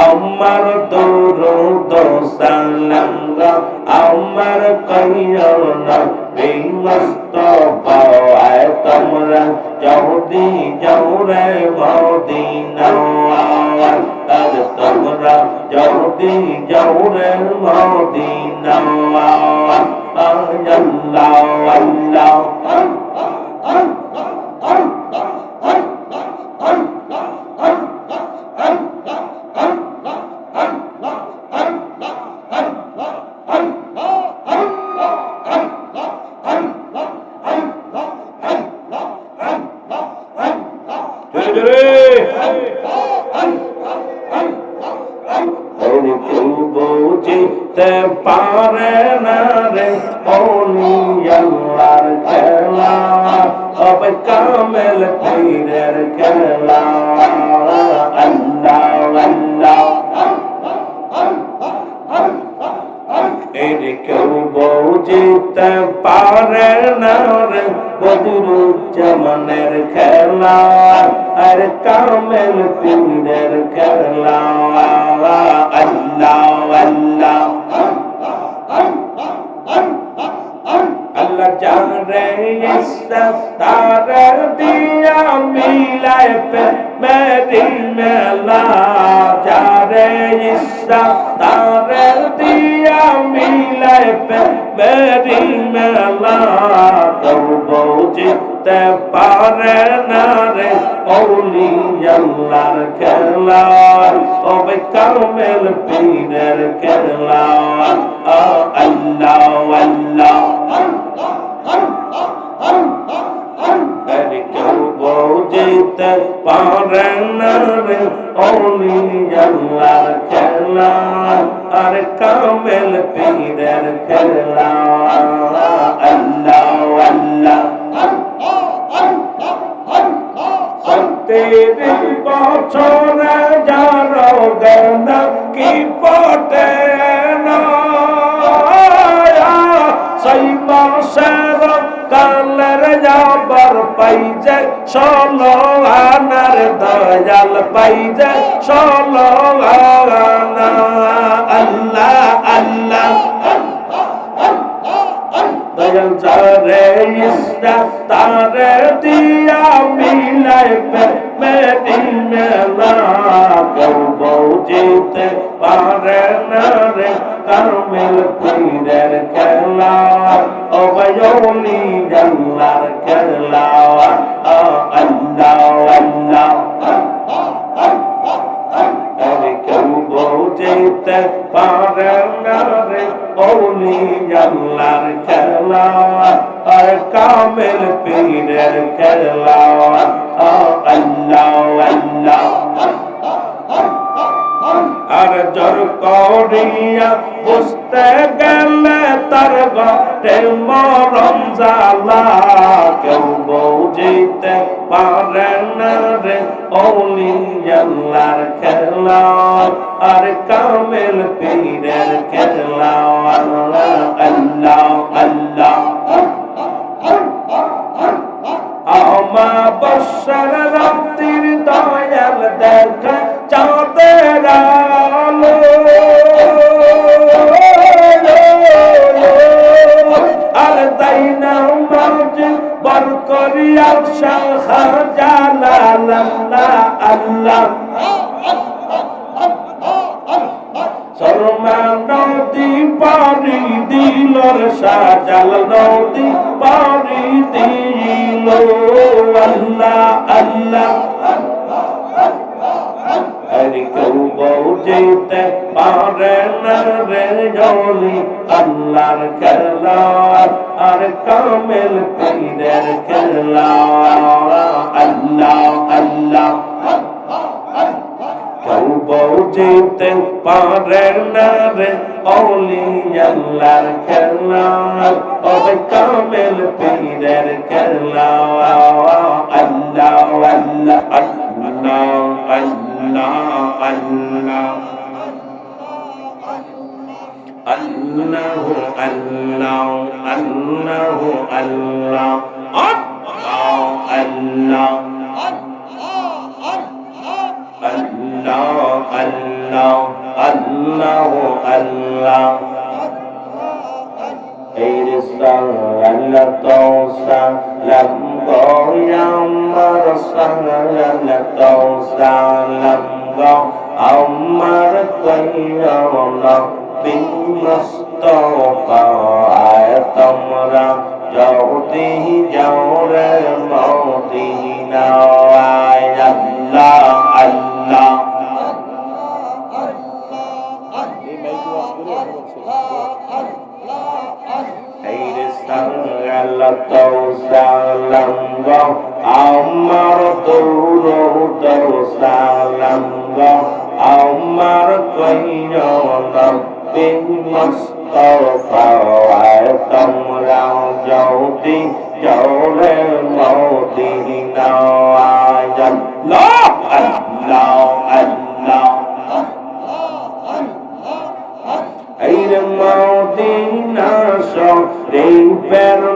আমার দৌরদ সালাম আমার কইর এই মস্ত পাওয়ায় তোমরা চৌদি চৌরে বৌদি নওয়ার তার তোমরা চৌদি চৌরে বৌদি নওয়ার আল্লাহ আল্লাহ বুঝিতে পারে না রে অলিয়াল্লার খেলা। হবে কামেল পীরের খেলা। আল্লাহ আল্লাহ কেউ বুঝিতে পারে না রে, বদরুজ্জামানের খেলা। আর কামেল পীরের খেলা। তার দিয়া মিলাই মেরি মেলা। যারে ইসা তার দিয়া মিলাই মেরি মেলা। করব পারে না রে, অলি আল্লাহ। কামেল পীরের খেলা আল্লাহ আল্লাহ। কেউ বুঝিতে পারে না রে, অলি আল্লাহর খেলা আর কামেল পীরের খেলা আল্লাহ আল্লাহ। সত্যের বছরে গন্দকি পটে সৈমাসের কালের যাবার পাইজে সলো আনার দয়াল পাইজে সলো আনা। আল্লাহ আল্লাহ, দয়াল যারে ইসরা, তারে দিয়া মিলাইবে। মেলা কেউ বৌজিতে পারে না রে কামিল পীরের খেলা অবয়নি জাল্লার খেলা আল্লাহ আল্লাহ কেউ বুঝিতে পারে না রে অলি আল্লাহর খেলা আর কামেল পীরের খেলা আর জর করিয়া বুঝতে গেলে তার ঘটে মরম জালা কেউ বুঝিতে পারে না রে অলি আল্লাহর খেলা আর কামেল পীরের খেলা আল্লাহ আল্লাহ আল্লাহ আমা বর্ষার রাত্রির দিলর সাজাল নদী পারি দিল আল্লাহ আল্লাহ। হরি কেউ বৌজিতে পারে না রে জলি, আল্লাহর খেলা আর কামেল পীরের খেলা। আল্লাহ আল্লাহ। কেউ বৌজিতে পারে না রে, অলি আল্লাহর খেলা। তবে কামেল পীরের খেলা। আল্লাহ আল্লাহ আল্লাহ আল্লাহ। আল্লাহ আল্লাহ আল্লাহ আল্লাহ আল্লাহ আল্লাহ। আমার কইনস্তফায় তোমরা যদি জৌরে মদিনা আল্লাহ আল্লাহ আল্লাহ এইরে মদিনা শরীফের মাঝে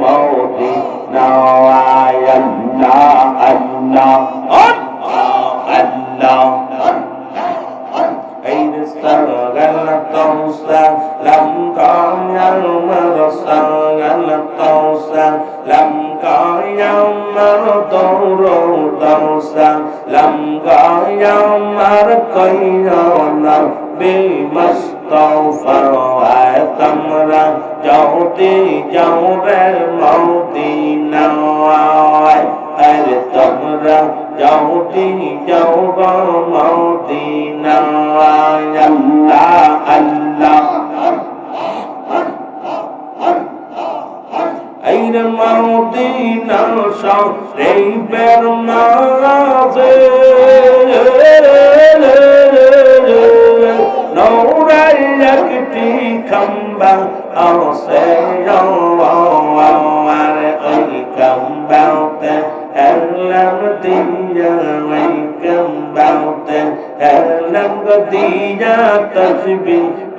মৌদি নয় আল্লাহ আল্লাহ আল্লাহ। মর বিমস্তফা আয় তোমরা যাওতে যাও রে মদিনা আয় আরে তোমরা যাওতে যাও গো মদিনা আল্লাহ আল্লাহ আইরে মদিনা সরে বের মাঝে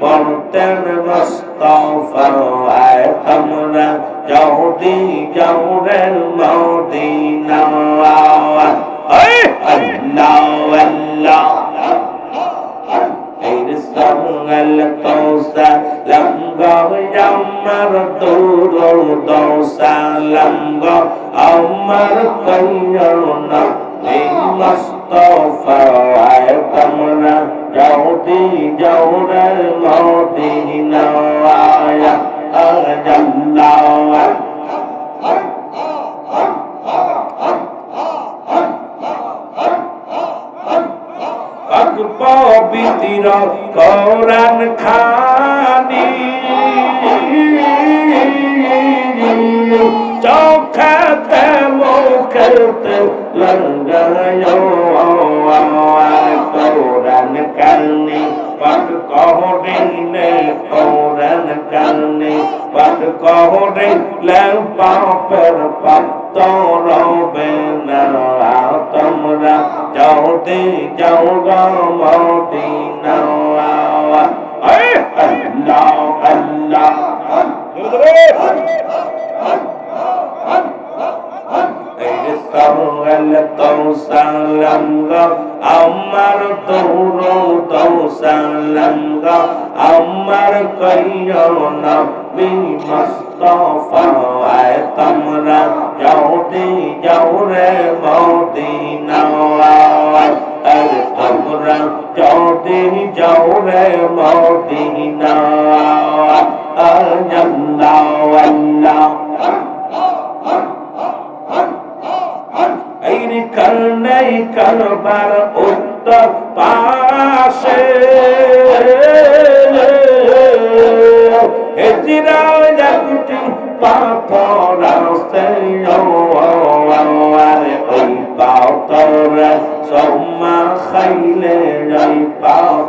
পড়তেন মস্তফা আয় তোমরা যাওদি যাওরের মদিনা আল্লাহ আল্লাহ Kanyona এই মুস্তফা তোমরা যাওদি যাওরের মদিনা আয়া আল্লাহ পবিত্র কোরআন খানি। চোখাতে মুখতে লঙ্গায় কোরআন কালনি পাক কহরিলে পাপের পাপ রবে না। তোমরা যাওতে যাও গো মদিনা। আল্লাহ আল্লাহ। গা আমার কইয়না বিমস্তফা আয় তোমরা যাওতে যাও রে মদিনা আরে তোমরা যাওতে যাও রে মদিনা আল্লাহ আল্লাহ এই করবার উত্তর পাশে। পাথর সোম্মা খাইলে যাই পাথর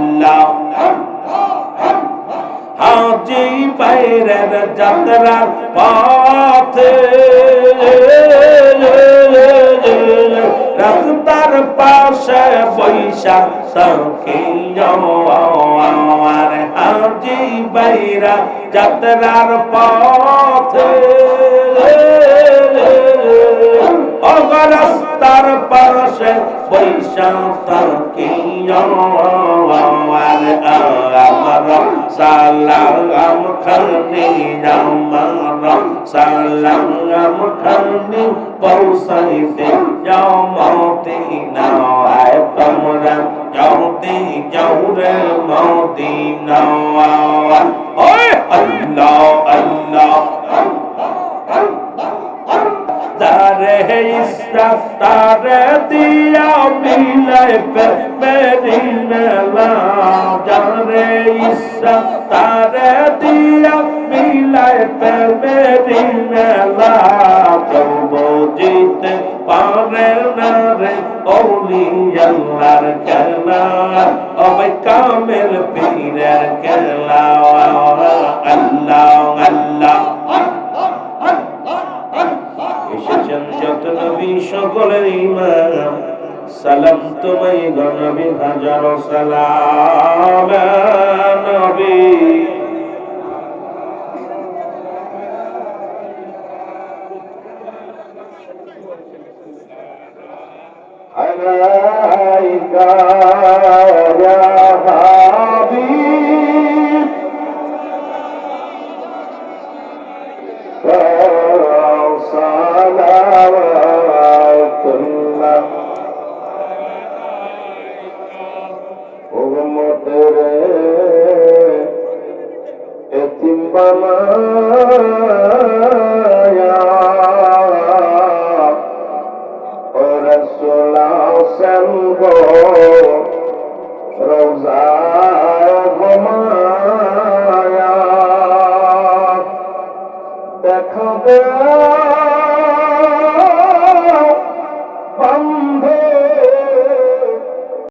দি যাও রে মদিনা আল্লাহ আল্লাহ হাজি বাইরের যাত্রার পথে। রাস্তার পাশে বৈশা সখিয়ার হাজি বাইরা যাত্রার পথে। অগরাস্তার পাশে সখিয়ার আমার সালাম খানি আমার সালাম খানি পৌঁছাইতে যাও মতি না আয় তোমরা যাওতে যাও রে মতি না আল্লাহ আল্লাহ। তারে ইচ্ছা তারে দিয়া মিলাই মেরি মেলা। যারে ইচ্ছা তারে দিয়া মিলাই তব জিতে পারে না রে আল্লাহর খেলা। অবে কামেল পীরের খেলা। নবী সকলের ইমান সালাম তোমায় গণবী হাজার সালাম। নবী। এতিম বানায়া ও